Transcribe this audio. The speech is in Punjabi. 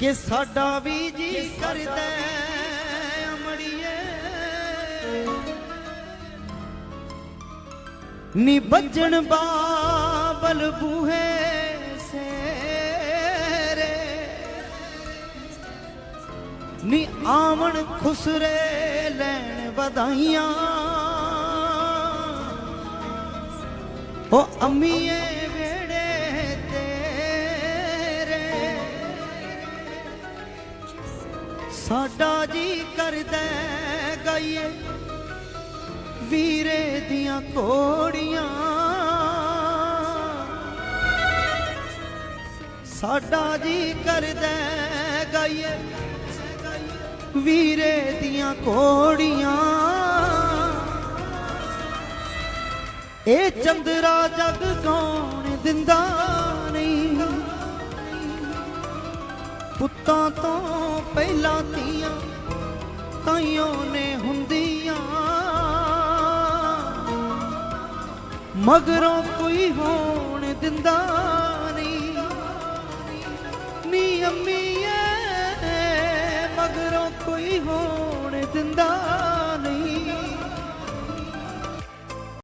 ਕਿ ਸਾਡਾ ਵੀ ਜੀ ਕਰਦਾ ਅਮੜੀਏ। ਨੀ ਬੱਜਣ ਬਾਬਲ ਬੂਹੇ ਸੇਰੇ। ਨੀ ਆਵਣ ਖੁਸਰੇ ਲੈਣ ਵਧਾਈਆਂ। ਉਹ ਅੰਮੀਏ ਸਾਡਾ ਜੀ ਕਰਦਾ ਗਾਈਏ। ਵੀਰੇ ਦੀਆਂ ਕੋੜੀਆਂ ਸਾਡਾ ਜੀ ਕਰਦਾ ਗਾਈਏ। ਵੀਰੇ ਦੀਆਂ ਕੋੜੀਆਂ ਇਹ ਚੰਦਰਾ ਜਗ ਗਾਉਣ ਦਿੰਦਾ ਪੁੱਤਾਂ ਤੋਂ ਪਹਿਲਾਂ ਤੀਆਂ ਤਾਈਆਂ ਨੇ ਹੁੰਦੀਆਂ। ਮਗਰੋਂ ਕੋਈ ਹੋਣ ਦਿੰਦਾ ਨਹੀਂ। ਨੀ ਅੰਮੀਏ ਮਗਰੋਂ ਕੋਈ ਹੋਣ ਦਿੰਦਾ